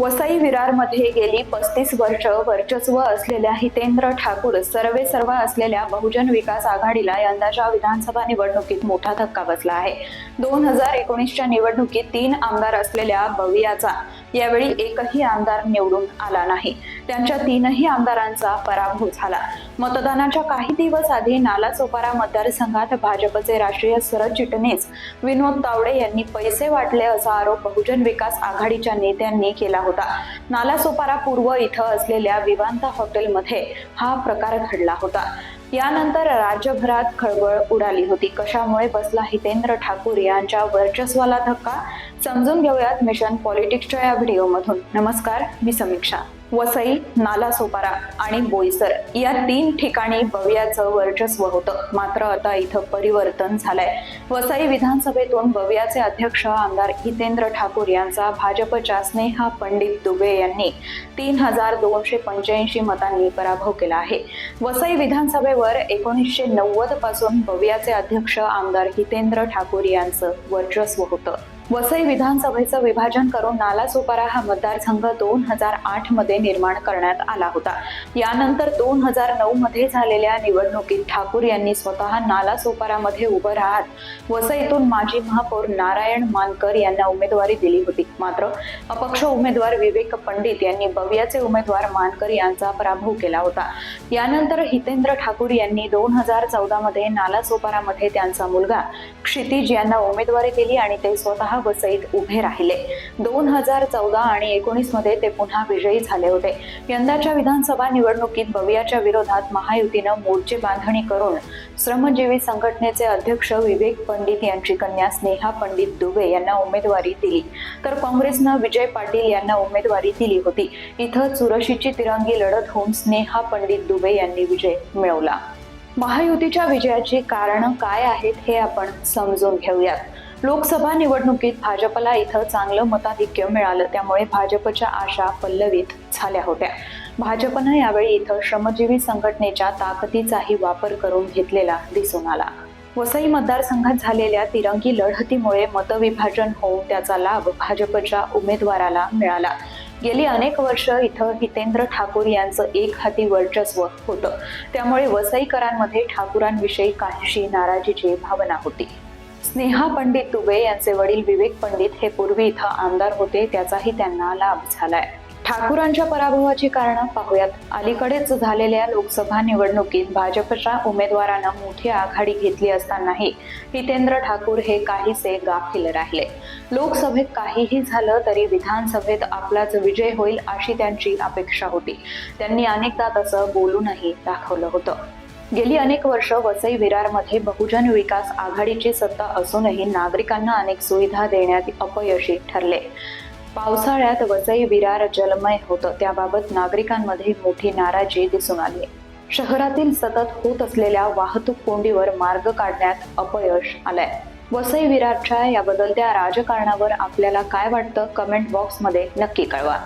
वसई विरारमध्ये गेली पस्तीस वर्ष वर्चस्व असलेल्या हितेंद्र ठाकूर सर्वे सर्व असलेल्या बहुजन विकास आघाडीला यंदाच्या विधानसभा निवडणुकीत मोठा धक्का बसला आहे. दोन हजार एकोणीसच्या निवडणुकीत तीन आमदार असलेल्या भवियाचा यावेळी एकही आमदार निवडून आला नाही. त्यांच्या तीनही आमदारांचा पराभव झाला. मतदानाच्या काही दिवस आधी नालासोपारा मतदारसंघात भाजपचे राष्ट्रीय सरचिटणीस विनोद तावडे यांनी पैसे वाटले असा आरोप बहुजन विकास आघाडीच्या नेत्यांनी केला होता. नालासोपारा पूर्व इथं असलेल्या विवांता हॉटेलमध्ये हा प्रकार घडला होता. यानंतर राज्यभरात खळबळ उडाली होती. कशामुळे बसला हितेंद्र ठाकूर यांच्या वर्चस्वाला धक्का? समजून घेऊयात मिशन पॉलिटिक्सच्या या व्हिडिओमधून. नमस्कार मी समीक्षा. वसई नालासोपारा आणि बोईसर या तीन ठिकाणी बवियाचं वर्चस्व होतं. मात्र आता इथं परिवर्तन झालंय. वसई विधानसभेतून बवियाचे अध्यक्ष आमदार हितेंद्र ठाकूर यांचा भाजपच्या स्नेहा पंडित दुबे यांनी तीन हजार दोनशे पंच्याऐंशी मतांनी पराभव केला आहे. वसई विधानसभेवर एकोणीसशे नव्वदपासून बवियाचे अध्यक्ष आमदार हितेंद्र ठाकूर यांचं वर्चस्व होतं. वसई विधानसभेचं विभाजन करून नालासोपारा हा मतदारसंघ दोन हजार आठमध्ये निर्माण करण्यात आला होता. यानंतर दोन हजार नऊ मध्ये झालेल्या निवडणुकीत ठाकूर यांनी स्वतः नालासोपारामध्ये उभं राहत वसईतून माजी महापौर नारायण मानकर यांना उमेदवारी दिली होती. मात्र अपक्ष उमेदवार विवेक पंडित यांनी बवियाचे उमेदवार मानकर यांचा पराभव केला होता. यानंतर हितेंद्र ठाकूर यांनी दोन हजार चौदा मध्ये नालासोपारामध्ये त्यांचा मुलगा क्षितिज यांना उमेदवारी दिली आणि ते स्वतः पुन्हा वसईत उभे राहिले. दोन हजार चौदा आणि एकोणीसमध्ये ते पुन्हा विजयी झाले होते. यंदाच्या विधानसभा निवडणुकीत बवियाच्या विरोधात महायुतीनं मोर्चे बांधणी करून श्रमजीवी संघटनेचे अध्यक्ष विवेक पंडित यांची कन्या स्नेहा पंडित दुबे यांना उमेदवारी दिली. तर काँग्रेसनं विजय पाटील यांना उमेदवारी दिली होती. इथं चुरशीची तिरंगी लढत होऊन स्नेहा पंडित दुबे यांनी विजय मिळवला. महायुतीच्या विजयाची कारणं काय आहेत हे आपण समजून घेऊयात. लोकसभा निवडणुकीत भाजपला इथं चांगलं मताधिक्य मिळालं. त्यामुळे भाजपच्या आशा पल्लवित झाल्या होत्या. भाजपनं यावेळी इथं श्रमजीवी संघटनेच्या ताकदीचाही वापर करून घेतलेला दिसून आला. वसई मतदारसंघात झालेल्या तिरंगी लढतीमुळे मतविभाजन होऊन त्याचा लाभ भाजपच्या उमेदवाराला मिळाला. गेली अनेक वर्ष इथं हितेंद्र ठाकूर यांचं एक हाती वर्चस्व होतं. त्यामुळे वसईकरांमध्ये ठाकूरांविषयी काहीशी नाराजीची भावना होती. स्नेहा पंडित दुबे यांचे वडील विवेक पंडित हे पूर्वी इथं आमदार होते त्याचाही त्यांना लाभ झालाय. ठाकूरांच्या पराभवाची कारणं पाहूयात. अलीकडेच झालेल्या लोकसभा निवडणुकीत भाजपच्या उमेदवारानं मोठी आघाडी घेतली असतानाही हितेंद्र ठाकूर हे काहीसे गाफील राहिले. लोकसभेत काहीही झालं तरी विधानसभेत आपलाच विजय होईल अशी त्यांची अपेक्षा होती. त्यांनी अनेकदा तसं बोलूनही दाखवलं होतं. गेली अनेक वर्ष वसई विरारमध्ये बहुजन विकास आघाडीची सत्ता असूनही नागरिकांना अनेक सुविधा देण्यात अपयशी ठरले. पावसाळ्यात वसई विरार जलमय होतं त्याबाबत नागरिकांमध्ये मोठी नाराजी दिसून आली. शहरातील सतत होत असलेल्या वाहतूक कोंडीवर मार्ग काढण्यात अपयश आलंय. वसई विरारच्या या बदलत्या राजकारणावर आपल्याला काय वाटतं? कमेंट बॉक्समध्ये नक्की कळवा.